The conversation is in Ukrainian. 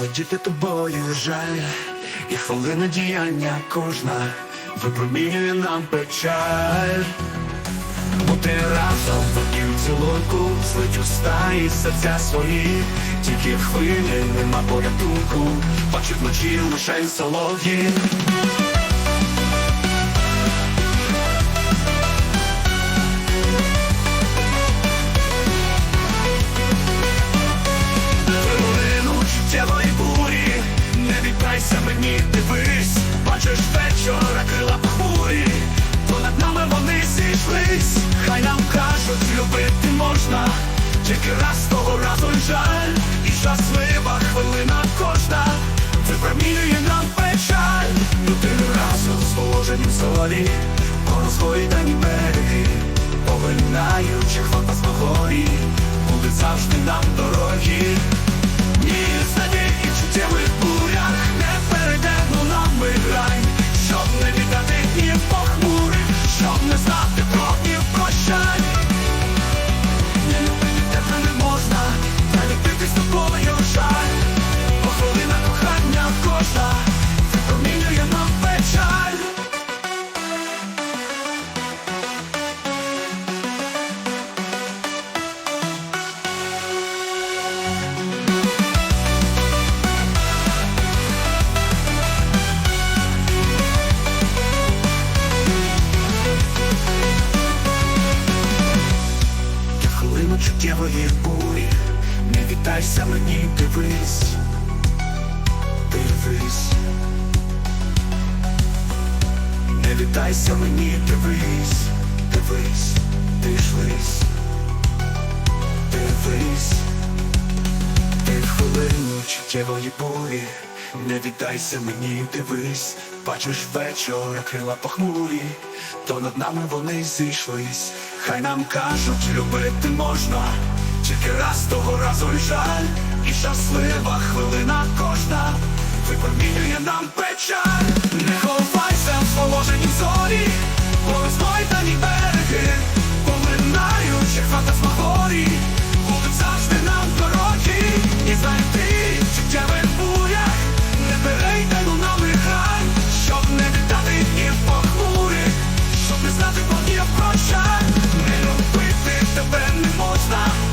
володіти тобою жаль, і хвилина діяння кожна випромінює нам печаль. Бути разом і в однім цілунку, злить уста і серця свої, тільки хвилі нема порятунку, бачить вночі лише солов'ї. Зорі, по розгойдані береги, повинаючи погорі, будуть завжди нам дорогі. Бурі Не вітайся мені, дивись, дивись. Не вітайся мені, дивись, дивись, дивись, дивись. Ти хвилину чуттєвої бурі. Не вітайся мені, дивись. Бачиш вечора крила похмурі. То над нами вони зійшлись. Хай нам кажуть, любити можна тільки раз того разу і жаль, і щаслива хвилина кожна випромінює нам печаль, не ховайся в положенні зорі, бо розмойдані береги, поминаючи фантазма горі, будуть завжди нам дорогі, і знайти життєвих бурях, не перейдемо нам грань, щоб не віддати днів похмурих, щоб не знати поднів прощань, не любити тебе не можна.